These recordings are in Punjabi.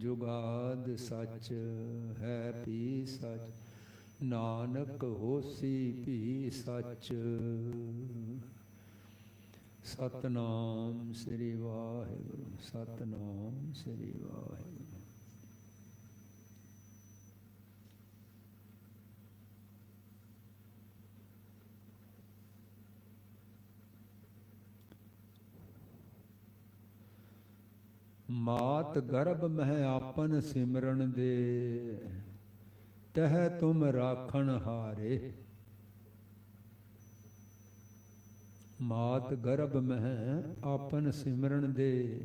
ਜੁਗਾਦ ਸੱਚ ਹੈ ਪੀ ਸੱਚ, ਨਾਨਕ ਹੋਸੀ ਭੀ ਸੱਚ। ਸਤਨਾਮ ਸ੍ਰੀ ਵਾਹਿਗੁਰੂ, ਸਤਨਾਮ ਸ੍ਰੀ ਵਾਹਿਗੁਰੂ। ਮਾਤ ਗਰਭ ਮਹਿ ਆਪਨ ਸਿਮਰਨ ਦੇ, ਤਹਿ ਤੁਮ ਰਾਖਣ ਹਾਰੇ। ਮਾਤ ਗਰਭ ਮਹਿ ਆਪਨ ਸਿਮਰਨ ਦੇ,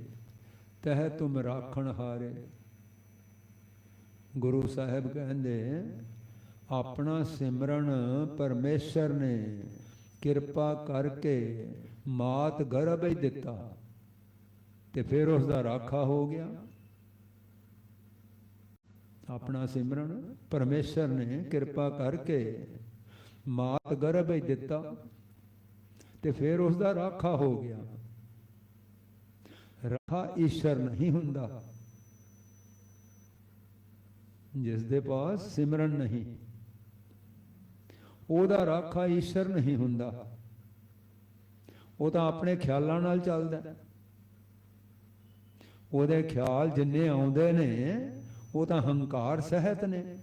ਤਹਿ ਤੁਮ ਰਾਖਣ ਹਾਰੇ। ਗੁਰੂ ਸਾਹਿਬ ਕਹਿੰਦੇ, ਆਪਣਾ ਸਿਮਰਨ ਪਰਮੇਸ਼ਰ ਨੇ ਕਿਰਪਾ ਕਰਕੇ ਮਾਤ ਗਰਭ ਹੀ ਦਿੱਤਾ। ਤੇ ਫਿਰ ਉਸ ਦਾ ਰਾਖਾ ਹੋ ਗਿਆ। ਆਪਣਾ ਸਿਮਰਨ ਪਰਮੇਸ਼ਰ ਨੇ ਕਿਰਪਾ ਕਰਕੇ ਮਾਤ ਗਰਭ ਹੀ ਦਿੱਤਾ ਤੇ ਫਿਰ ਉਸ ਦਾ ਰਾਖਾ ਹੋ ਗਿਆ। ਰਾਖਾ ਈਸ਼ਰ ਨਹੀਂ ਹੁੰਦਾ। ਜਿਸ ਦੇ ਪਾਸ ਸਿਮਰਨ ਨਹੀਂ, ਉਹਦਾ ਰਾਖਾ ਈਸ਼ਰ ਨਹੀਂ ਹੁੰਦਾ। ਉਹ ਤਾਂ ਆਪਣੇ ਖਿਆਲਾਂ ਨਾਲ ਚੱਲਦਾ। ਹੈ ਉਹਦੇ ਖਿਆਲ ਜਿੰਨੇ ਆਉਂਦੇ ਨੇ, ਉਹ ਤਾਂ ਹੰਕਾਰ ਸਹਿਤ ਨੇ।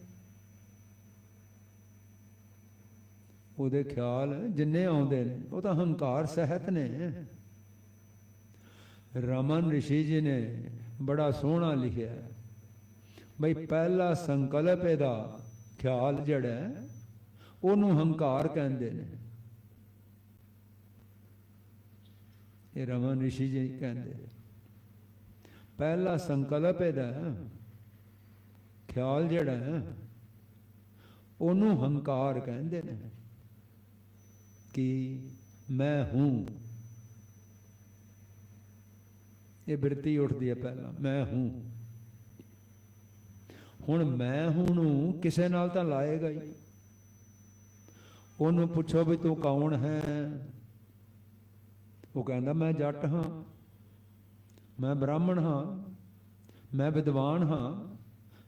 ਉਹਦੇ ਖਿਆਲ ਜਿੰਨੇ ਆਉਂਦੇ ਨੇ, ਉਹ ਤਾਂ ਹੰਕਾਰ ਸਹਿਤ ਨੇ। ਰਮਨ ਰਿਸ਼ੀ ਜੀ ਨੇ ਬੜਾ ਸੋਹਣਾ ਲਿਖਿਆ, ਬਈ ਪਹਿਲਾ ਸੰਕਲਪ ਇਹਦਾ ਖਿਆਲ ਜਿਹੜਾ ਉਹਨੂੰ ਹੰਕਾਰ ਕਹਿੰਦੇ ਨੇ। ਇਹ ਰਮਨ ਰਿਸ਼ੀ ਜੀ ਕਹਿੰਦੇ ਪਹਿਲਾ ਸੰਕਲਪ ਇਹਦਾ ਖਿਆਲ ਜਿਹੜਾ ਹੈ, ਉਹਨੂੰ ਹੰਕਾਰ ਕਹਿੰਦੇ ਨੇ ਕਿ ਮੈਂ ਹੂੰ। ਇਹ ਬਿਰਤੀ ਉੱਠਦੀ ਹੈ ਪਹਿਲਾਂ ਮੈਂ ਹੂੰ। ਹੁਣ ਮੈਂ ਹੂੰ ਨੂੰ ਕਿਸੇ ਨਾਲ ਤਾਂ ਲਾਏਗਾ ਹੀ। ਉਹਨੂੰ ਪੁੱਛੋ ਵੀ ਤੂੰ ਕੌਣ ਹੈ? ਉਹ ਕਹਿੰਦਾ ਮੈਂ ਜੱਟ ਹਾਂ। ਮੈਂ ਬ੍ਰਾਹਮਣ ਹਾਂ, ਮੈਂ ਵਿਦਵਾਨ ਹਾਂ,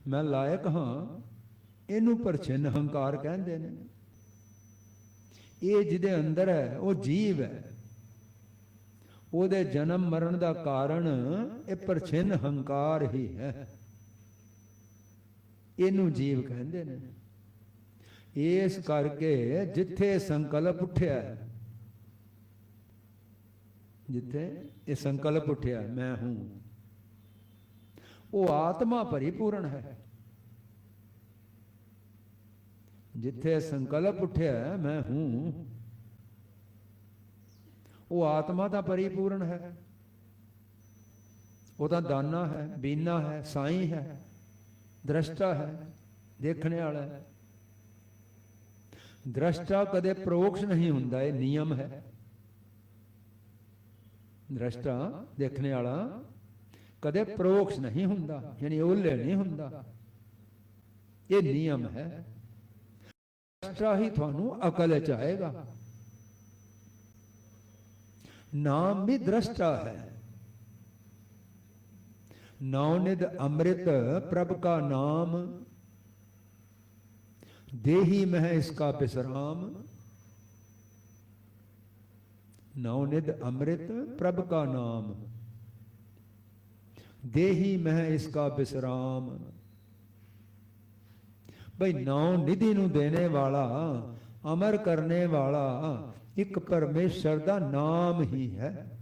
ਮੈਂ ਲਾਇਕ ਹਾਂ, ਇਹਨੂੰ ਪਰਛਿੰਨ ਹੰਕਾਰ ਕਹਿੰਦੇ ਨੇ। ਇਹ ਜਿਹਦੇ ਅੰਦਰ ਹੈ, ਉਹ ਜੀਵ ਹੈ। ਉਹਦੇ ਜਨਮ ਮਰਨ ਦਾ ਕਾਰਨ ਇਹ ਪਰਛਿੰਨ ਹੰਕਾਰ ਹੀ ਹੈ। ਇਹਨੂੰ ਜੀਵ ਕਹਿੰਦੇ ਨੇ। ਇਸ ਕਰਕੇ ਜਿੱਥੇ ਸੰਕਲਪ ਉੱਠਿਆ ਜਿੱਥੇ ਇਹ ਸੰਕਲਪ ਉੱਠਿਆ, ਮੈਂ ਹੂੰ। ਉਹ ਆਤਮਾ ਪਰਿਪੂਰਨ ਹੈ। ਜਿੱਥੇ ਸੰਕਲਪ ਉੱਠਿਆ, ਮੈਂ ਹੂੰ। ਉਹ ਆਤਮਾ ਤਾਂ ਪਰਿਪੂਰਨ ਹੈ। ਉਹ ਤਾਂ ਦਾਨਾ ਹੈ, ਬੀਨਾ ਹੈ, ਸਾਈ ਹੈ, ਦ੍ਰਸ਼ਟਾ ਹੈ, ਦੇਖਣ ਵਾਲਾ ਹੈ। ਦ੍ਰਸ਼ਟਾ ਕਦੇ ਪ੍ਰੋਕਸ਼ ਨਹੀਂ ਹੁੰਦਾ, ਇਹ ਨਿਯਮ ਹੈ। ਦ੍ਰਸ਼ਟਾ ਦੇਖਣੇ ਵਾਲਾ ਕਦੇ ਪ੍ਰੋਕਸ਼ ਨਹੀਂ ਹੁੰਦਾ ਯਾਨੀ ਉਹਲੇ ਨਹੀਂ ਹੁੰਦਾ। ਇਹ ਨਿਯਮ ਹੈ। ਦ੍ਰਸ਼ਟਾ ਹੀ ਤੁਹਾਨੂੰ ਅਕਲ ਚ ਆਏਗਾ। ਨਾਮ ਵੀ ਦ੍ਰਸ਼ਟਾ ਹੈ। ਨੌਨਿਦ ਅੰਮ੍ਰਿਤ ਪ੍ਰਭ ਕਾ ਨਾਮ। ਦੇਹੀ ਮਹਿ ਇਸਕਾ ਬਿਸਰਾਮ। ਨੌਨਿਦ ਅੰਮ੍ਰਿਤ ਪ੍ਰਭ ਕਾ ਨਾਮ। ਦੇਹੀ ਮਹਿ ਇਸਕਾ ਬਿਸਰਾਮ। ਭਈ ਨੌ ਨਿਧੀ ਨੂੰ ਦੇਣੇ ਵਾਲਾ, ਅਮਰ ਕਰਨੇ ਵਾਲਾ, ਇੱਕ ਪਰਮੇਸ਼ਰ ਦਾ ਨਾਮ ਹੀ ਹੈ।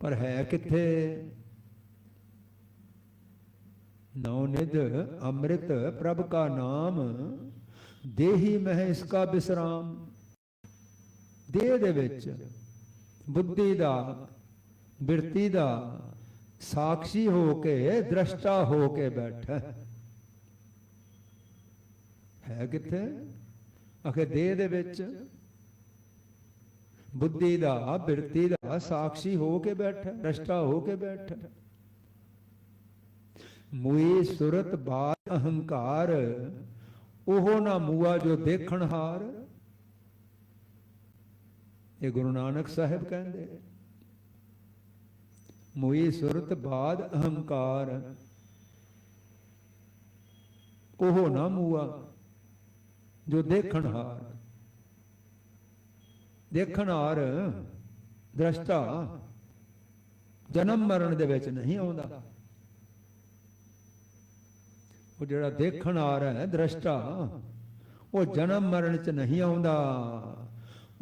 ਪਰ ਹੈ ਕਿੱਥੇ? ਨੌ ਨਿਧ ਅੰਮ੍ਰਿਤ ਪ੍ਰਭ ਕਾ ਨਾਮ। ਦੇਹੀ ਮਹਿ ਇਸਕਾ ਬਿਸਰਾਮ। ਦੇਹ ਦੇ ਵਿੱਚ ਬੁੱਧੀ ਦਾ, ਬਿਰਤੀ ਦਾ ਸਾਖੀ ਹੋ ਕੇ, ਦ੍ਰਸ਼ਟਾ ਹੋ ਕੇ ਬੈਠਾ। ਹੈ। ਹੈ ਕਿੱਥੇ? ਅਖੇ ਦੇਹ ਦੇ ਵਿੱਚ ਬੁੱਧੀ ਦਾ, ਬਿਰਤੀ ਦਾ ਸਾਖੀ ਹੋ ਕੇ ਬੈਠਾ, ਦ੍ਰਸ਼ਟਾ ਹੋ ਕੇ ਬੈਠਾ। ਮੂਈ ਸੁਰਤ ਬਾਦ ਅਹੰਕਾਰ ਉਹ ਨਾ ਮੂਆ ਜੋ ਦੇਖਣ ਹਾਰ। ਇਹ ਗੁਰੂ ਨਾਨਕ ਸਾਹਿਬ ਕਹਿੰਦੇ, ਮੋਈ ਸੁਰਤ ਬਾਦ ਅਹੰਕਾਰ। ਉਹ ਨਾ ਮੂਆ ਜੋ ਦੇਖਣ ਹਾਰ। ਦੇਖਣ ਹਾਰ ਦ੍ਰਸ਼ਟਾ ਜਨਮ ਮਰਨ ਦੇ ਵਿੱਚ ਨਹੀਂ ਆਉਂਦਾ। ਉਹ ਜਿਹੜਾ ਦੇਖਣ ਆ ਰਿਹਾ ਹੈ ਦ੍ਰਸ਼ਟਾ, ਉਹ ਜਨਮ ਮਰਨ ਚ ਨਹੀਂ ਆਉਂਦਾ।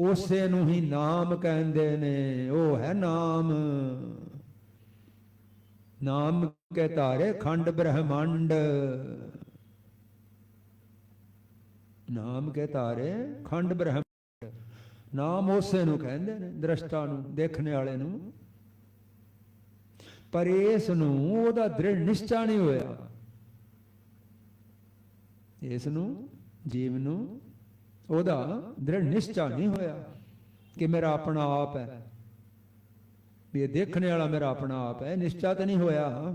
ਉਸੇ ਨੂੰ ਹੀ ਨਾਮ ਕਹਿੰਦੇ ਨੇ, ਉਹ ਹੈ ਨਾਮ। ਨਾਮ ਕੇ ਤਾਰੇ ਖੰਡ ਬ੍ਰਹਮੰਡ। ਨਾਮ ਕੇ ਤਾਰੇ ਖੰਡ ਬ੍ਰਹਮੰਡ। ਨਾਮ ਉਸੇ ਨੂੰ ਕਹਿੰਦੇ ਨੇ, ਦ੍ਰਸ਼ਟਾ ਨੂੰ, ਦੇਖਣ ਵਾਲੇ ਨੂੰ। ਪਰ ਇਸ ਨੂੰ ਉਹਦਾ ਦ੍ਰਿੜ ਨਿਸ਼ਚਾ ਨਹੀਂ ਹੋਇਆ। ਇਸ ਨੂੰ ਜੀਵ ਨੂੰ ਉਹਦਾ ਦ੍ਰਿੜ ਨਿਸ਼ਚਾ ਨਹੀਂ ਹੋਇਆ ਕਿ ਮੇਰਾ ਆਪਣਾ ਆਪ ਹੈ। ਵੀ ਇਹ ਦੇਖਣ ਵਾਲਾ ਮੇਰਾ ਆਪਣਾ ਆਪ ਹੈ, ਨਿਸ਼ਚਾ ਤਾਂ ਨਹੀਂ ਹੋਇਆ।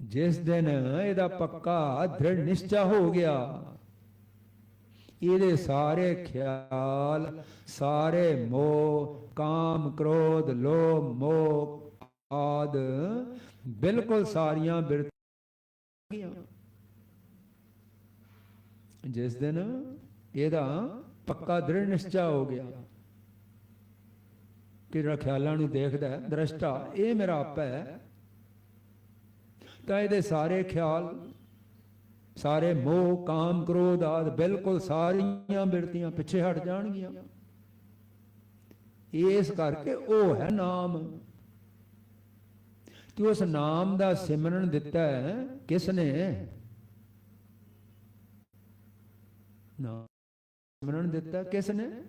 ਜਿਸ ਦਿਨ ਇਹਦਾ ਪੱਕਾ ਦ੍ਰਿੜ ਨਿਸ਼ਚਾ ਹੋ ਗਿਆ, ਇਹਦੇ ਸਾਰੇ ਖਿਆਲ, ਸਾਰੇ ਮੋਹ, ਕਾਮ, ਕ੍ਰੋਧ, ਲੋਭ, ਮੋਹ ਆਦ ਬਿਲਕੁਲ ਸਾਰੀਆਂ ਬਿਰਤੀਆਂ ਜਿਸ ਦਿਨ ਇਹਦਾ ਪੱਕਾ ਦ੍ਰਿੜ ਨਿਸ਼ਚਾ ਹੋ ਗਿਆ ਕਿ ਜਿਹੜਾ ਖਿਆਲਾਂ ਨੂੰ ਦੇਖਦਾ ਹੈ, ਦ੍ਰਸ਼ਟਾ, ਇਹ ਮੇਰਾ ਆਪ ਹੈ। ਤਾਂ ਇਹਦੇ ਸਾਰੇ ਖਿਆਲ, ਸਾਰੇ ਮੋਹ, ਕਾਮ, ਕ੍ਰੋਧ ਆਦ ਬਿਲਕੁਲ ਸਾਰੀਆਂ ਬਿਰਤੀਆਂ ਪਿੱਛੇ ਹਟ ਜਾਣਗੀਆਂ। ਇਸ ਕਰਕੇ ਉਹ ਹੈ ਨਾਮ। ਤੇ ਉਸ ਨਾਮ ਦਾ ਸਿਮਰਨ ਦਿੱਤਾ ਹੈ ਕਿਸ ਨੇ ਨਾਮ ਸਿਮਰਨ ਦਿੱਤਾ ਕਿਸ ਨੇ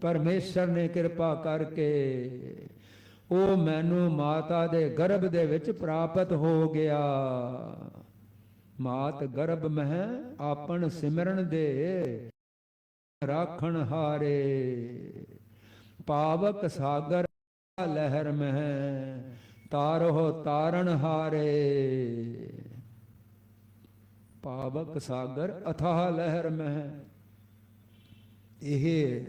ਪਰਮੇਸ਼ਰ ਨੇ ਕਿਰਪਾ ਕਰਕੇ। ਉਹ ਮੈਨੂੰ ਮਾਤਾ ਦੇ ਗਰਭ ਦੇ ਵਿੱਚ ਪ੍ਰਾਪਤ ਹੋ ਗਿਆ। ਮਾਤ ਗਰਭ ਮਹਿ ਆਪਣ ਸਿਮਰਨ ਦੇ। ਰਾਖਣ ਹਾਰੇ। ਪਾਵਕ ਸਾਗਰ ਲਹਿਰ ਮਹਿ। ਤਾਰੋ ਤਾਰਨ ਹਾਰੇ। ਪਾਵਕ ਸਾਗਰ ਅਥਾਹ ਲਹਿਰ ਮਹਿ। ਇਹ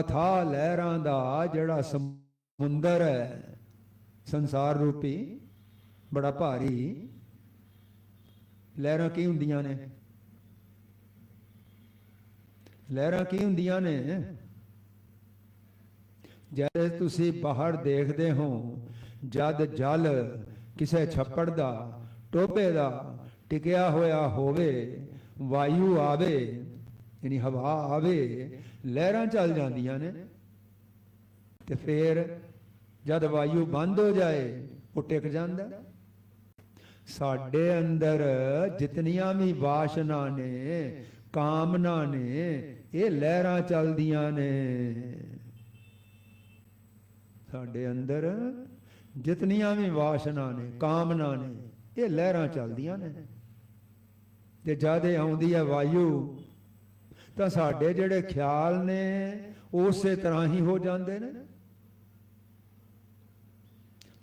ਅਥਾਹ ਲਹਿਰਾਂ ਦਾ ਜਿਹੜਾ ਸਮੁੰਦਰ ਹੈ, ਸੰਸਾਰ ਰੂਪੀ, ਬੜਾ ਭਾਰੀ। ਲਹਿਰਾਂ ਕੀ ਹੁੰਦੀਆਂ ਨੇ? ਲਹਿਰਾਂ ਕੀ ਹੁੰਦੀਆਂ ਨੇ? ਜਦ ਤੁਸੀਂ ਬਾਹਰ ਦੇਖਦੇ ਹੋ, ਜਦ ਜਲ ਕਿਸੇ ਛੱਪੜ ਦਾ ਟੋਪੇ ਦਾ ਟਿਕਿਆ ਹੋਇਆ ਹੋਵੇ, ਵਾਯੂ ਆਵੇ, ਯਾਨੀ ਹਵਾ ਆਵੇ, ਲਹਿਰਾਂ ਚੱਲ ਜਾਂਦੀਆਂ ਨੇ। ਤੇ ਫੇਰ ਜਦ ਵਾਯੂ ਬੰਦ ਹੋ ਜਾਏ, ਉਹ ਟਿਕ ਜਾਂਦਾ। ਸਾਡੇ ਅੰਦਰ ਜਿਤਨੀਆਂ ਵੀ ਵਾਸ਼ਨਾ ਨੇ, ਕਾਮਨਾ ਨੇ, ਇਹ ਲਹਿਰਾਂ ਚੱਲਦੀਆਂ ਨੇ। ਸਾਡੇ ਅੰਦਰ ਜਿਤਨੀਆਂ ਵੀ ਵਾਸ਼ਨਾ ਨੇ, ਕਾਮਨਾ ਨੇ, ਇਹ ਲਹਿਰਾਂ ਚੱਲਦੀਆਂ ਨੇ। ਤੇ ਜਦ ਆਉਂਦੀ ਹੈ ਵਾਯੂ, ਤਾਂ ਸਾਡੇ ਜਿਹੜੇ ਖਿਆਲ ਨੇ, ਉਸੇ ਤਰ੍ਹਾਂ ਹੀ ਹੋ ਜਾਂਦੇ ਨੇ।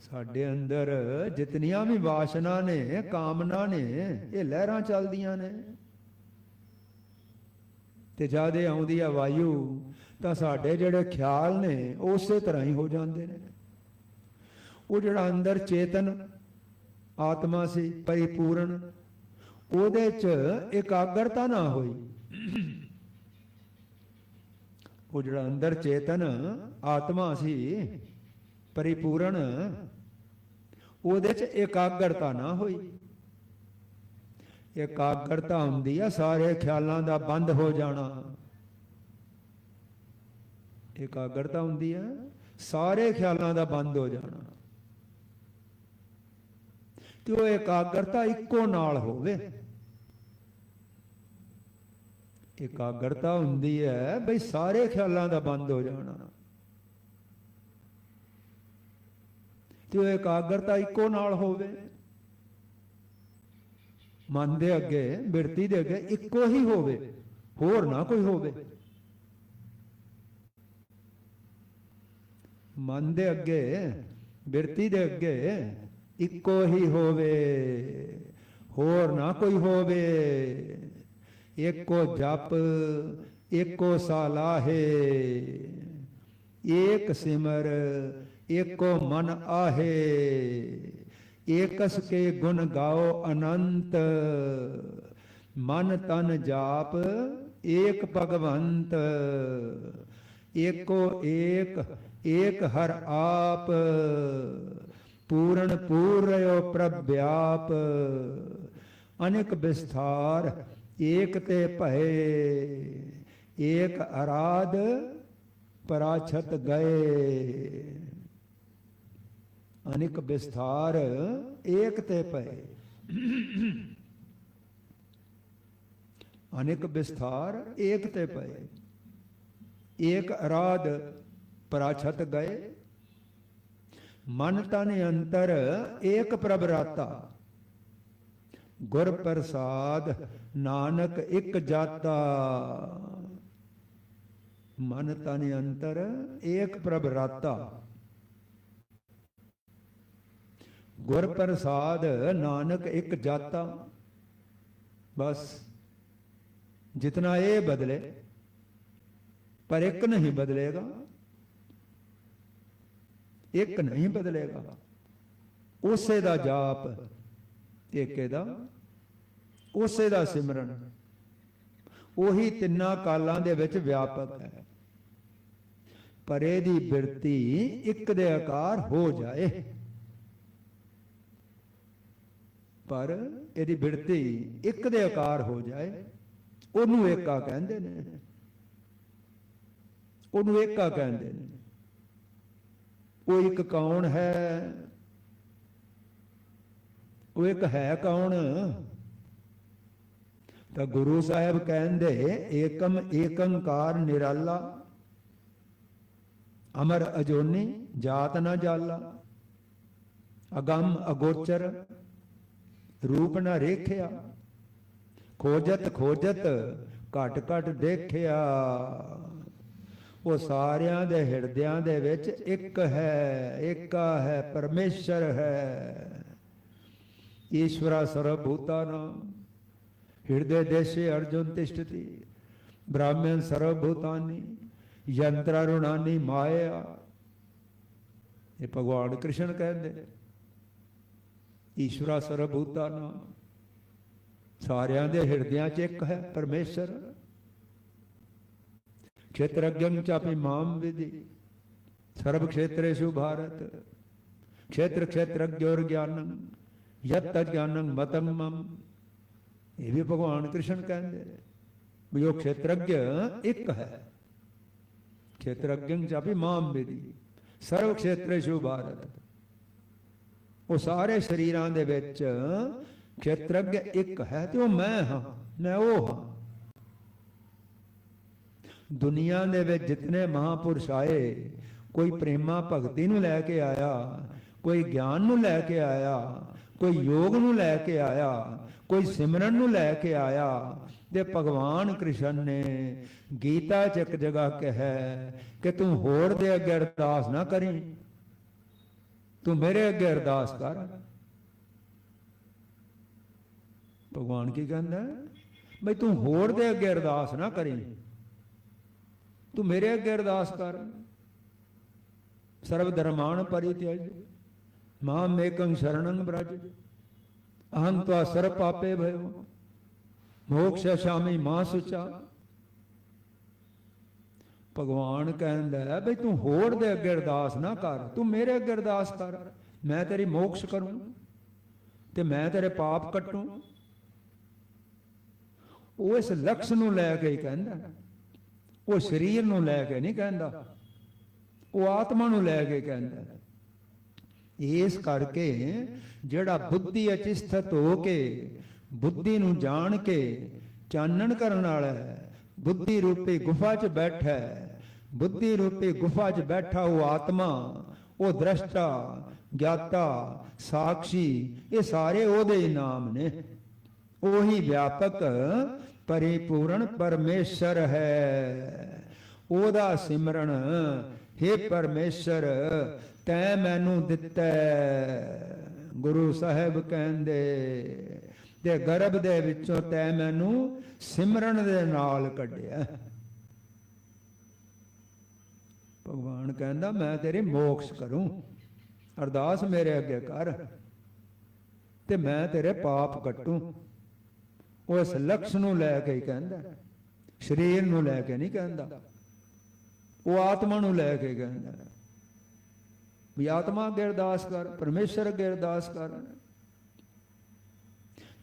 ਸਾਡੇ ਅੰਦਰ ਜਿਤਨੀਆਂ ਵੀ ਵਾਸ਼ਨਾ ਨੇ, ਕਾਮਨਾ ਨੇ, ਇਹ ਲਹਿਰਾਂ ਚੱਲਦੀਆਂ ਨੇ। ਤੇ ਜਦ ਇਹ ਆਉਂਦੀ ਹੈ ਵਾਯੂ, ਤਾਂ ਸਾਡੇ ਜਿਹੜੇ ਖਿਆਲ ਨੇ, ਉਸੇ ਤਰ੍ਹਾਂ ਹੀ ਹੋ ਜਾਂਦੇ ਨੇ। ਉਹ ਜਿਹੜਾ ਅੰਦਰ ਚੇਤਨ ਆਤਮਾ ਸੀ, ਪਰਿਪੂਰਨ ਉਹਦੇ ਚ ਇਕਾਗਰਤਾ ਨਾ ਹੋਈ। ਉਹ ਜਿਹੜਾ ਅੰਦਰ ਚੇਤਨ, ਆਤਮਾ ਸੀ, ਪਰਿਪੂਰਨ, ਉਹਦੇ ਚ ਇਕਾਗਰਤਾ ਨਾ ਹੋਈ। ਇਕਾਗਰਤਾ ਹੁੰਦੀ ਆ, ਸਾਰੇ ਖਿਆਲਾਂ ਦਾ ਬੰਦ ਹੋ ਜਾਣਾ। ਇਕਾਗਰਤਾ ਹੁੰਦੀ ਹੈ ਸਾਰੇ ਖਿਆਲਾਂ ਦਾ ਬੰਦ ਹੋ ਜਾਣਾ। ਤੇ ਉਹ ਇਕਾਗਰਤਾ ਇੱਕੋ ਨਾਲ ਹੋਵੇ। ਇਕਾਗਰਤਾ ਹੁੰਦੀ ਹੈ, ਬਈ ਸਾਰੇ ਖਿਆਲਾਂ ਦਾ ਬੰਦ ਹੋ ਜਾਣਾ। ਤੇ ਉਹ ਇਕਾਗਰਤਾ ਇੱਕੋ ਨਾਲ ਹੋਵੇ। ਮਨ ਦੇ ਅੱਗੇ, ਬਿਰਤੀ ਦੇ ਅੱਗੇ ਇੱਕੋ ਹੀ ਹੋਵੇ, ਹੋਰ ਨਾ ਕੋਈ ਹੋਵੇ। ਮਨ ਦੇ ਅੱਗੇ, ਬਿਰਤੀ ਦੇ ਅੱਗੇ ਇੱਕੋ ਹੀ ਹੋਵੇ, ਹੋਰ ਨਾ ਕੋਈ ਹੋਵੇ। ਏਕੋ ਜਪ ਏਕੋ ਸਾਲਾਹੇ। ਏਕ ਸਿਮਰ ਏਕੋ ਮਨ ਆਹੇ। ਏਕਸ ਕੇ ਗੁਣ ਗਾਓ ਅਨੰਤ। ਮਨ ਤਨ ਜਾਪ, ਏਕ ਭਗਵੰਤ। ਏਕੋ ਏਕ ਏਕ ਹਰ ਆਪ। ਪੂਰਨ ਪੂਰਯੋ ਪ੍ਰਭਿਆਪ। ਅਨੇਕ ਵਿਸਥਾਰ ਏਕ ਤੇ ਭਏ ਏਕ ਅਰਾਧ ਪਰਾਛਤ ਗਏ ਅਨੇਕ ਵਿਸਥਾਰ ਏਕ ਤੇ ਪਏ ਅਨੇਕ ਵਿਸਥਾਰ ਏਕ ਤੇ ਪਏ ਏਕ ਅਰਾਧ ਪਰਾਛਤ ਗਏ ਮਨ ਤਨ ਅੰਤਰ ਏਕ ਪ੍ਰਭ ਰਾਤਾ ਗੁਰ ਪ੍ਰਸਾਦ ਨਾਨਕ ਇੱਕ ਜਾਤਾ। ਮਨ ਤਨ ਅੰਤਰ, ਏਕ ਪ੍ਰਭ ਰਾਤਾ। ਗੁਰ ਪ੍ਰਸਾਦ, ਨਾਨਕ ਇੱਕ ਜਾਤਾ। ਬਸ, ਜਿਤਨਾ ਇਹ ਬਦਲੇ, ਪਰ ਇੱਕ ਨਹੀਂ ਬਦਲੇਗਾ। ਇੱਕ ਨਹੀਂ ਬਦਲੇਗਾ। ਉਸੇ ਦਾ ਜਾਪ, ਏਕੇ ਦਾ ਉਸੇ ਦਾ ਸਿਮਰਨ। ਉਹੀ ਤਿੰਨਾਂ ਕਾਲਾਂ ਦੇ ਵਿੱਚ ਵਿਆਪਕ ਹੈ। ਪਰ ਇਹਦੀ ਬਿਰਤੀ ਇੱਕ ਦੇ ਆਕਾਰ ਹੋ ਜਾਏ। ਪਰ ਇਹਦੀ ਬਿਰਤੀ ਇੱਕ ਦੇ ਆਕਾਰ ਹੋ ਜਾਏ। ਉਹਨੂੰ ਏਕਾ ਕਹਿੰਦੇ ਨੇ। ਉਹਨੂੰ ਏਕਾ ਕਹਿੰਦੇ ਨੇ। ਉਹ ਇੱਕ ਕੌਣ ਹੈ? ਉਹ ਇੱਕ ਹੈ ਕੌਣ? ਤਾਂ ਗੁਰੂ ਸਾਹਿਬ ਕਹਿੰਦੇ ਏਕਮ ਏਕੰਕਾਰ ਨਿਰਾਲਾ, ਅਮਰ ਅਜੋਨੀ ਜਾਤ ਨਾ ਜਾਲਾ, ਅਗੰਮ ਅਗੋਚਰ ਰੂਪ ਨਾ ਰੇਖਿਆ, ਖੋਜਤ ਖੋਜਤ ਘਟ ਘਟ ਦੇਖਿਆ। ਉਹ ਸਾਰਿਆਂ ਦੇ ਹਿਰਦਿਆਂ ਦੇ ਵਿੱਚ ਇੱਕ ਹੈ ਏਕਾ ਹੈ, ਪਰਮੇਸ਼ਰ ਹੈ। ਈਸ਼ਵਰਾ ਸਰਬ ਭੂਤਾਨਾਮ ਹਿਰਦੇ ਦੇਸ਼ੇ ਅਰਜੁਨ ਤਿਸ਼ਠਤੀ ਬ੍ਰਾਹਮਣ ਸਰਬ ਭੂਤਾਨੀ ਯੰਤਰਾ ਮਾਇਆ। ਇਹ ਭਗਵਾਨ ਕ੍ਰਿਸ਼ਨ ਕਹਿੰਦੇ ਈਸ਼ਵਰਾ ਸਰਬ ਭੂਤਾਨਾਮ ਸਾਰਿਆਂ ਦੇ ਹਿਰਦਿਆਂ 'ਚ ਇੱਕ ਹੈ ਪਰਮੇਸ਼ਰ। ਖੇਤਰਗੰ ਚਾਪੀ ਮਾਮ ਵਿਧੀ। ਸਰਬ ਖੇਤਰੇਸ਼ੂ ਭਾਰਤ। ਖੇਤਰ ਖੇਤਰਗਯੋਰ ਗਿਆਨੰ ਯਤ ਗਿਆਨੰ ਮਤੰ ਮਮ ਇਹ ਵੀ ਭਗਵਾਨ ਕ੍ਰਿਸ਼ਨ ਕਹਿੰਦੇ ਵੀ ਉਹ ਖੇਤਰਗ੍ਯ ਇੱਕ ਹੈ ਖੇਤਰਗੰ ਚਾਪੀ ਮਾਮ ਵਿਧੀ ਸਰਬ ਖੇਤਰੇਸ਼ੂ ਭਾਰਤ ਉਹ ਸਾਰੇ ਸਰੀਰਾਂ ਦੇ ਵਿੱਚ ਖੇਤਰਗ੍ਯ ਇੱਕ ਹੈ ਤੇ ਉਹ ਮੈਂ ਹਾਂ ਮੈਂ ਉਹ ਹਾਂ ਦੁਨੀਆ ਦੇ ਵਿੱਚ ਜਿਤਨੇ ਮਹਾਪੁਰਸ਼ ਆਏ ਕੋਈ ਪ੍ਰੇਮਾ ਭਗਤੀ ਨੂੰ ਲੈ ਕੇ ਆਇਆ ਕੋਈ ਗਿਆਨ ਨੂੰ ਲੈ ਕੇ ਆਇਆ ਕੋਈ ਯੋਗ ਨੂੰ ਲੈ ਕੇ ਆਇਆ, ਕੋਈ ਸਿਮਰਨ ਨੂੰ ਲੈ ਕੇ ਆਇਆ, ਤੇ ਭਗਵਾਨ ਕ੍ਰਿਸ਼ਨ ਨੇ ਗੀਤਾ 'ਚ ਇੱਕ ਜਗ੍ਹਾ ਕਿਹਾ ਕਿ ਤੂੰ ਹੋਰ ਦੇ ਅੱਗੇ ਅਰਦਾਸ ਨਾ ਕਰੀ, ਤੂੰ ਮੇਰੇ ਅੱਗੇ ਅਰਦਾਸ ਕਰ। ਭਗਵਾਨ ਕੀ ਕਹਿੰਦਾ? ਬਈ ਤੂੰ ਹੋਰ ਦੇ ਅੱਗੇ ਅਰਦਾਸ ਨਾ ਕਰੀ, ਤੂੰ ਮੇਰੇ ਅੱਗੇ ਅਰਦਾਸ ਕਰ। ਸਰਬ ਧਰਮਾਨ ਪਰਿਤਿਆਜ ਮਾਮ ਮੇਕੰ ਸ਼ਰਣੰ ਬ੍ਰਜ। ਅਹੰ ਤਵਾ ਸਰਬ ਪਾਪੇ ਭਇਓ। ਮੋਕਸ਼ ਸ਼ਾਮੀ ਮਾਂ ਸੁਚਾ ਭਗਵਾਨ ਕਹਿੰਦਾ ਬਈ ਤੂੰ ਹੋਰ ਦੇ ਅੱਗੇ ਅਰਦਾਸ ਨਾ ਕਰ। ਤੂੰ ਮੇਰੇ ਅੱਗੇ ਅਰਦਾਸ ਕਰ। ਮੈਂ ਤੇਰੀ ਮੋਕਸ਼ ਕਰੂੰ ਤੇ ਮੈਂ ਤੇਰੇ ਪਾਪ ਕੱਟੂ। ਉਹ ਇਸ ਲਕਸ਼ ਨੂੰ ਲੈ ਕੇ ਹੀ ਕਹਿੰਦਾ। ਉਹ ਸਰੀਰ ਨੂੰ ਲੈ ਕੇ ਨਹੀਂ ਕਹਿੰਦਾ। ਉਹ ਆਤਮਾ ਨੂੰ ਲੈ ਕੇ ਕਹਿੰਦਾ। ਇਸ ਕਰਕੇ ਜਿਹੜਾ ਬੁੱਧੀ ਅਚਿਸਥਤ ਹੋ ਕੇ ਬੁੱਧੀ ਨੂੰ ਜਾਣ ਕੇ ਚਾਨਣ ਕਰਨ ਵਾਲਾ ਹੈ, ਬੁੱਧੀ ਰੂਪੀ ਗੁਫਾ 'ਚ ਬੈਠਾ ਹੈ, ਬੁੱਧੀ ਰੂਪੀ ਗੁਫਾ 'ਚ ਬੈਠਾ ਉਹ ਆਤਮਾ, ਉਹ ਦ੍ਰਸ਼ਟਾ, ਗਿਆਤਾ, ਸਾਖੀ, ਇਹ ਸਾਰੇ ਉਹਦੇ ਨਾਮ ਨੇ। ਉਹੀ ਵਿਆਪਕ ਪਰਿਪੂਰਨ ਪਰਮੇਸ਼ਰ ਹੈ। ਉਹਦਾ ਸਿਮਰਨ हे ਪਰਮੇਸ਼ਰ ਤੈ ਮੈਨੂੰ ਦਿੱਤਾ। ਗੁਰੂ ਸਾਹਿਬ ਕਹਿੰਦੇ, ਤੇ ਗਰਭ ਦੇ ਵਿੱਚੋਂ ਤੈ ਮੈਨੂੰ ਸਿਮਰਨ ਦੇ ਨਾਲ ਕੱਢਿਆ। ਭਗਵਾਨ ਕਹਿੰਦਾ, ਮੈਂ ਤੇਰੀ ਮੋਕਸ਼ ਕਰੂੰ। ਅਰਦਾਸ ਮੇਰੇ ਅੱਗੇ ਕਰ ਤੇ ਮੈਂ ਤੇਰੇ ਪਾਪ ਕੱਟੂ। ਉਸ ਲਕਸ਼ ਨੂੰ ਲੈ ਕੇ ਹੀ ਕਹਿੰਦਾ, ਸਰੀਰ ਨੂੰ ਲੈ ਕੇ ਨਹੀਂ ਕਹਿੰਦਾ, ਉਹ ਆਤਮਾ ਨੂੰ ਲੈ ਕੇ ਕਹਿੰਦਾ। ਵੀ ਆਤਮਾ ਅੱਗੇ ਅਰਦਾਸ ਕਰ, ਪਰਮੇਸ਼ਰ ਅੱਗੇ ਅਰਦਾਸ ਕਰ।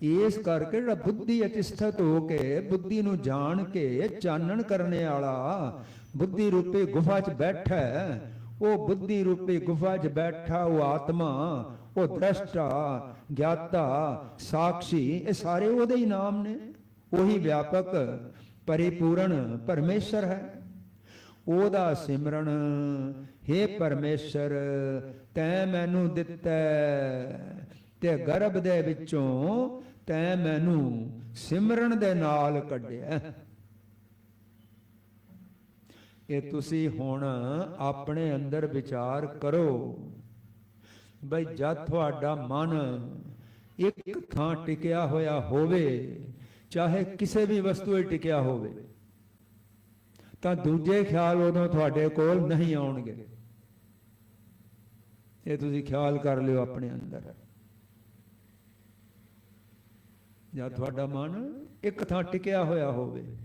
ਇਸ ਕਰਕੇ ਜਿਹੜਾ ਬੁੱਧੀ ਅਚ ਹੋ ਕੇ ਬੁੱਧੀ ਨੂੰ ਜਾਣ ਕੇ ਚਾਨਣ ਕਰਨੇ ਵਾਲਾ ਬੁੱਧੀ ਰੂਪੀ ਗੁਫਾ 'ਚ ਬੈਠਾ ਉਹ ਬੁੱਧੀ ਰੂਪੀ ਗੁਫਾ 'ਚ ਬੈਠਾ, ਉਹ ਆਤਮਾ, ਉਹ ਦ੍ਰਸ਼ਟਾ, ਗਿਆਤਾ, ਸਾਖੀ, ਇਹ ਸਾਰੇ ਉਹਦੇ ਹੀ ਨਾਮ ਨੇ। ਉਹੀ ਵਿਆਪਕ, ਪਰਿਪੂਰਨ ਪਰਮੇਸ਼ਰ ਹੈ। ਉਹਦਾ ਸਿਮਰਨ हे ਪਰਮੇਸ਼ਰ, ਤੈਂ ਮੈਨੂੰ ਦਿੱਤਾ। ਤੇ ਗਰਭ ਦੇ ਵਿੱਚੋਂ ਤੈਂ ਮੈਨੂੰ ਸਿਮਰਨ ਦੇ ਨਾਲ ਕੱਢਿਆ। ਇਹ ਤੁਸੀਂ ਹੁਣ ਆਪਣੇ ਅੰਦਰ ਵਿਚਾਰ ਕਰੋ। ਬਈ ਜਦ ਤੁਹਾਡਾ ਮਨ ਇੱਕ ਥਾਂ ਟਿਕਿਆ ਹੋਇਆ ਹੋਵੇ, ਚਾਹੇ ਕਿਸੇ ਵੀ ਵਸਤੂ 'ਤੇ ਟਿਕਿਆ ਹੋਵੇ ਤਾਂ ਦੂਜੇ ਖਿਆਲ ਉਦੋਂ ਤੁਹਾਡੇ ਕੋਲ ਨਹੀਂ ਆਉਣਗੇ। ਇਹ ਤੁਸੀਂ ਖਿਆਲ ਕਰ ਲਿਓ ਆਪਣੇ ਅੰਦਰ। ਜਾਂ ਤੁਹਾਡਾ ਮਨ ਇੱਕ ਥਾਂ ਟਿਕਿਆ ਹੋਇਆ ਹੋਵੇ।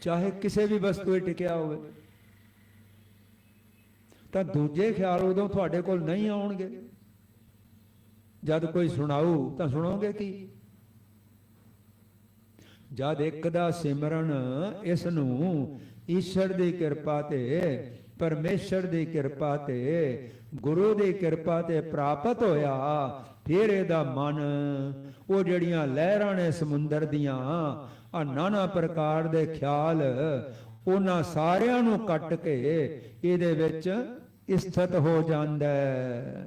ਚਾਹੇ ਕਿਸੇ ਵੀ ਵਸਤੂ 'ਤੇ ਟਿਕਿਆ ਹੋਵੇ। ਤਾਂ ਦੂਜੇ ਖਿਆਲ ਉਦੋਂ ਤੁਹਾਡੇ ਕੋਲ ਨਹੀਂ ਆਉਣਗੇ। ਜਦ ਕੋਈ ਸੁਣਾਊ ਤਾਂ ਸੁਣੋਗੇ ਕੀ? ਜਦ ਇੱਕ ਦਾ ਸਿਮਰਨ ਇਸ ਨੂੰ ਈਸ਼ਰ ਦੀ ਕਿਰਪਾ ਤੇ, ਪਰਮੇਸ਼ਰ ਦੀ ਕਿਰਪਾ ਤੇ, ਗੁਰੂ ਦੀ ਕਿਰਪਾ ਤੇ ਪ੍ਰਾਪਤ ਹੋਇਆ, ਫਿਰ ਇਹਦਾ ਮਨ, ਉਹ ਜਿਹੜੀਆਂ ਲਹਿਰਾਂ ਨੇ ਸਮੁੰਦਰ ਦੀਆਂ ਆ ਨਾਨਾ ਪ੍ਰਕਾਰ ਦੇ ਖਿਆਲ, ਉਹਨਾਂ ਸਾਰਿਆਂ ਨੂੰ ਕੱਟ ਕੇ ਇਹਦੇ ਵਿੱਚ ਸਥਿਤ ਹੋ ਜਾਂਦਾ ਹੈ।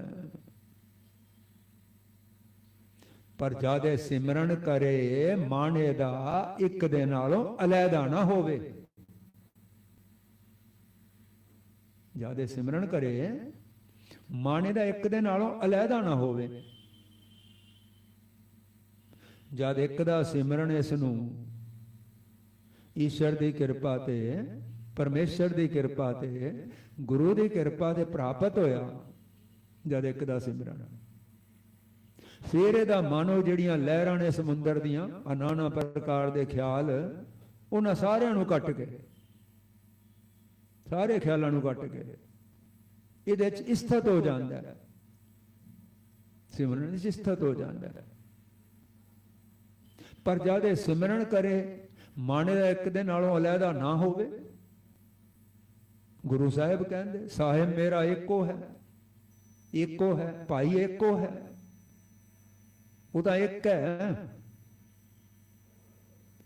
ਪਰ ਜਾਦੇ ਸਿਮਰਨ ਕਰੇ, ਮਾਣੇ ਦਾ ਇੱਕ ਦੇ ਨਾਲੋਂ ਅਲੈਦਾ ਨਾ ਹੋਵੇ। ਜਾਦੇ ਸਿਮਰਨ ਕਰੇ, ਮਾਣੇ ਦਾ ਇੱਕ ਦੇ ਨਾਲੋਂ ਅਲੈਦਾ ਨਾ ਹੋਵੇ। ਜਦ ਇੱਕ ਦਾ ਸਿਮਰਨ ਇਸ ਨੂੰ, ਈਸ਼ਰ ਦੀ ਕਿਰਪਾ ਤੇ, ਪਰਮੇਸ਼ਰ ਦੀ ਕਿਰਪਾ ਤੇ, ਗੁਰੂ ਦੀ ਕਿਰਪਾ ਤੇ ਪ੍ਰਾਪਤ ਹੋਇਆ, ਜਦ ਇੱਕ ਦਾ ਸਿਮਰਨ। ਫਿਰ ਇਹਦਾ ਮਨੋ ਜਿਹੜੀਆਂ ਲਹਿਰਾਂ ਨੇ ਸਮੁੰਦਰ ਦੀਆਂ ਅਨਾਨਾ ਪ੍ਰਕਾਰ ਦੇ ਖਿਆਲ, ਉਹਨਾਂ ਸਾਰਿਆਂ ਨੂੰ ਕੱਟ ਕੇ ਸਾਰੇ ਖਿਆਲਾਂ ਨੂੰ ਕੱਟ ਕੇ ਇਹਦੇ ਚ ਸਥਿਤ ਹੋ ਜਾਂਦਾ ਹੈ। ਸਿਮਰਨ ਵਿੱਚ ਸਥਿਤ ਹੋ ਜਾਂਦਾ ਹੈ। ਪਰ ਜਦ ਇਹ ਸਿਮਰਨ ਕਰੇ, ਮਨ ਦਾ ਇੱਕ ਦੇ ਨਾਲੋਂ ਅਲੱਗਾ ਨਾ ਹੋਵੇ। ਗੁਰੂ ਸਾਹਿਬ ਕਹਿੰਦੇ, ਸਾਹਿਬ ਮੇਰਾ ਇੱਕੋ ਹੈ ਇੱਕੋ ਹੈ, ਭਾਈ ਇੱਕੋ ਹੈ। ਉਹ ਤਾਂ ਇੱਕ ਹੈ।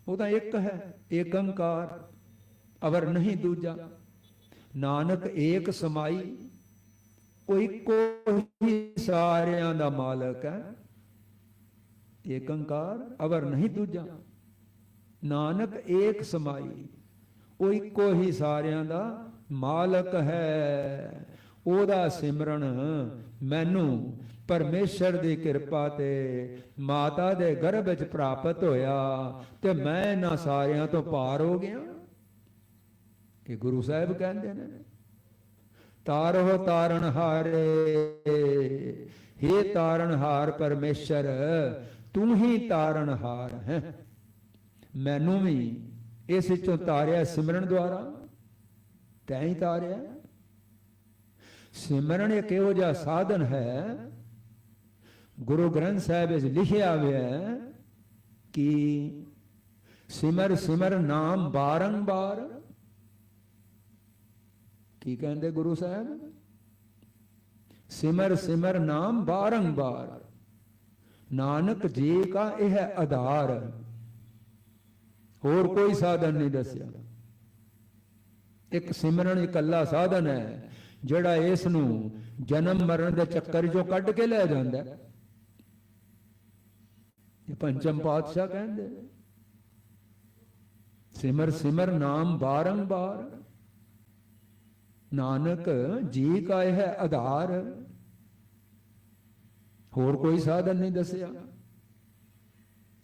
ਉਹ ਤਾਂ ਇੱਕ ਹੈ, ਏਕੰਕਾਰ। ਅਵਰ ਨਹੀਂ ਦੂਜਾ। ਨਾਨਕ ਏਕ ਸਮਾਈ। ਉਹ ਇੱਕੋ ਸਾਰਿਆਂ ਦਾ ਮਾਲਕ ਹੈ। ਏਕੰਕਾਰ, ਅਵਰ ਨਹੀਂ ਦੂਜਾ। ਨਾਨਕ ਏਕ ਸਮਾਈ। ਉਹ ਇੱਕੋ ਹੀ ਸਾਰਿਆਂ ਦਾ ਮਾਲਕ ਹੈ। ਉਹਦਾ ਸਿਮਰਨ ਮੈਨੂੰ ਪਰਮੇਸ਼ਰ ਦੀ ਕਿਰਪਾ ਤੇ ਮਾਤਾ ਦੇ ਗਰਭ ਵਿੱਚ ਪ੍ਰਾਪਤ ਹੋਇਆ ਤੇ ਮੈਂ ਇਹਨਾਂ ਸਾਰਿਆਂ ਤੋਂ ਪਾਰ ਹੋ ਗਿਆ। ਕਿ ਗੁਰੂ ਸਾਹਿਬ ਕਹਿੰਦੇ ਨੇ, ਤਾਰੋ ਤਾਰਨ ਹਾਰੇ, ਹੇ ਤਾਰਨ ਹਾਰ ਪਰਮੇਸ਼ਰ, ਤੂੰ ਹੀ ਤਾਰਨ ਹਾਰ ਹੈ। ਮੈਨੂੰ ਵੀ ਇਸ ਵਿੱਚੋਂ ਤਾਰਿਆ ਸਿਮਰਨ ਦੁਆਰਾ, ਤੈਂ ਹੀ ਤਾਰਿਆ। ਸਿਮਰਨ ਇੱਕ ਇਹੋ ਜਿਹਾ ਸਾਧਨ ਹੈ ਗੁਰੂ ਗ੍ਰੰਥ ਸਾਹਿਬ ਵਿੱਚ ਲਿਖਿਆ ਹੋਇਆ ਹੈ ਕਿ ਸਿਮਰ ਸਿਮਰ ਨਾਮ ਬਾਰੰਬਾਰ। ਕੀ ਕਹਿੰਦੇ ਗੁਰੂ ਸਾਹਿਬ? ਸਿਮਰ ਸਿਮਰ ਨਾਮ ਬਾਰੰਬਾਰ। ਨਾਨਕ ਜੀ ਕਾ ਇਹ ਆਧਾਰ। ਹੋਰ ਕੋਈ ਸਾਧਨ ਨਹੀਂ ਦੱਸਿਆ। ਇੱਕ ਸਿਮਰਨ ਇਕੱਲਾ ਸਾਧਨ ਹੈ, ਜਿਹੜਾ ਇਸ ਨੂੰ ਜਨਮ ਮਰਨ ਦੇ ਚੱਕਰ ਚੋਂ ਕੱਢ ਕੇ ਲੈ ਜਾਂਦਾ ਹੈ। ਇਹ ਪੰਚਮ ਪਾਤਸ਼ਾਹ ਕਹਿੰਦੇ ਸਿਮਰ ਸਿਮਰ ਨਾਮ ਬਾਰੰਬਾਰ ਨਾਨਕ ਜੀ ਕਾ ਇਹ ਆਧਾਰ। ਹੋਰ ਕੋਈ ਸਾਧਨ ਨਹੀਂ ਦੱਸਿਆ।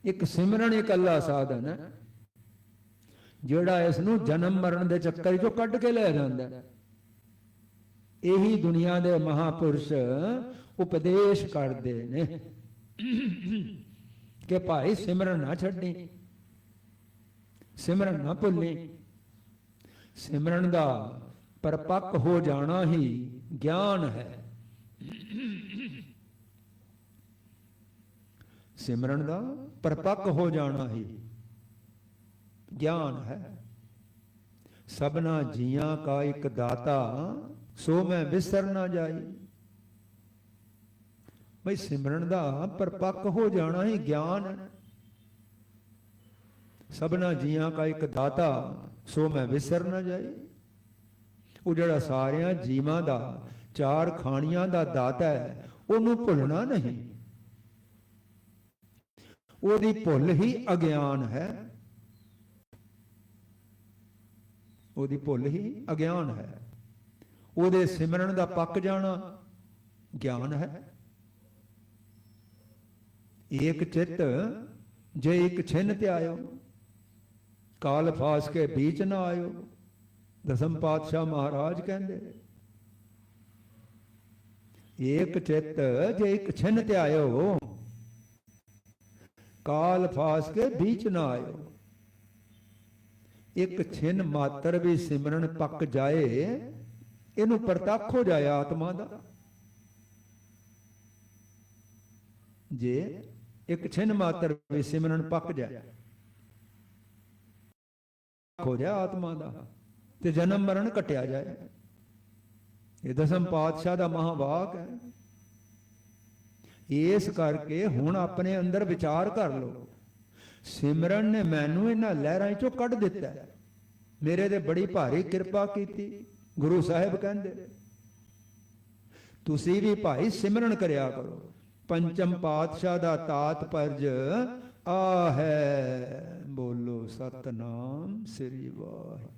ਇੱਕ ਸਿਮਰਨ ਇਕੱਲਾ ਸਾਧਨ ਹੈ। ਜਿਹੜਾ ਇਸ ਨੂੰ ਜਨਮ ਮਰਨ ਦੇ ਚੱਕਰ ਚੋਂ ਕੱਢ ਕੇ ਲੈ ਜਾਂਦਾ ਇਹੀ ਦੁਨੀਆ ਦੇ ਮਹਾਪੁਰਸ਼ ਉਪਦੇਸ਼ ਕਰਦੇ ਨੇ। ਕਿ ਭਾਈ ਸਿਮਰਨ ਨਾ ਛੱਡੀ, ਸਿਮਰਨ ਨਾ ਭੁੱਲੀ। ਸਿਮਰਨ ਦਾ ਪਰਪੱਕ ਹੋ ਜਾਣਾ ਹੀ ਗਿਆਨ ਹੈ। ਸਿਮਰਨ ਦਾ ਪਰਪੱਕ ਹੋ ਜਾਣਾ ਹੀ ਗਿਆਨ ਹੈ। ਸਭਨਾ ਜੀਆਂ ਕਾ ਇੱਕ ਦਾਤਾ, ਸੋ ਮੈਂ ਵਿਸਰ ਨਾ ਜਾਈ। ਬਈ ਸਿਮਰਨ ਦਾ ਪਰਪੱਕ ਹੋ ਜਾਣਾ ਹੀ ਗਿਆਨ। ਹੈ ਸਭਨਾ ਜੀਆਂ ਕਾ ਇੱਕ ਦਾਤਾ, ਸੋ ਮੈਂ ਵਿਸਰ ਨਾ ਜਾਈ। ਉਹ ਜਿਹੜਾ ਸਾਰਿਆਂ ਜੀਵਾਂ ਦਾ, ਚਾਰ ਖਾਣੀਆਂ ਦਾ ਦਾਤਾ ਹੈ, ਉਹਨੂੰ ਭੁੱਲਣਾ ਨਹੀਂ। ਉਹਦੀ ਭੁੱਲ ਹੀ ਅਗਿਆਨ ਹੈ। ਉਹਦੀ ਭੁੱਲ ਹੀ ਅਗਿਆਨ ਹੈ। ਉਹਦੇ ਸਿਮਰਨ ਦਾ ਪੱਕ ਜਾਣਾ ਗਿਆਨ ਹੈ। ਏਕ ਚਿੱਤ ਜੇ ਇੱਕ ਛਿਨ ਤੇ ਆਇਓ, ਕਾਲ ਫਾਸ ਕੇ ਬੀਚ ਨਾ ਆਇਓ, ਦਸਮ ਪਾਤਸ਼ਾਹ ਮਹਾਰਾਜ ਕਹਿੰਦੇ, ਏਕ ਚਿੱਤ ਜੇ ਇੱਕ ਛਿਨ ਤੇ ਆਇਓ, ਕਾਲ ਫਾਸ ਕੇ ਬੀਚ ਨਾ ਆਇਓ। ਇੱਕ ਛਿਨ ਮਾਤਰ ਵੀ ਸਿਮਰਨ ਪੱਕ ਜਾਏ, ਇਹਨੂੰ ਪ੍ਰਤੱਖ ਹੋ ਜਾਏ ਆਤਮਾ ਦਾ। ਜੇ ਇੱਕ ਛਿਨ ਮਾਤਰ ਵੀ ਸਿਮਰਨ ਪੱਕ ਜਾਏ। ਹੋ ਜਾ ਆਤਮਾ ਦਾ ਤੇ ਜਨਮ ਮਰਨ ਕਟਿਆ ਜਾਏ। ਇਹ ਦਸਮ ਪਾਤਸ਼ਾਹ ਦਾ ਮਹਾਵਾਕ ਹੈ। ਇਸ ਕਰਕੇ ਹੁਣ ਆਪਣੇ ਅੰਦਰ ਵਿਚਾਰ ਕਰ ਲਓ। ਸਿਮਰਨ ਨੇ ਮੈਨੂੰ ਇਹਨਾਂ ਲਹਿਰਾਂ ਚੋਂ ਕੱਢ ਦਿੱਤਾ ਮੇਰੇ ਤੇ ਬੜੀ ਭਾਰੀ ਕਿਰਪਾ ਕੀਤੀ, ਗੁਰੂ ਸਾਹਿਬ ਕਹਿੰਦੇ ਤੁਸੀਂ ਵੀ ਭਾਈ ਸਿਮਰਨ ਕਰਿਆ ਕਰੋ। ਪੰਚਮ ਪਾਤਸ਼ਾਹ ਦਾ ਤਾਤਪਰਜ ਆ ਹੈ ਬੋਲੋ ਸਤਨਾਮ ਸ੍ਰੀ ਵਾਹਿਗੁਰੂ।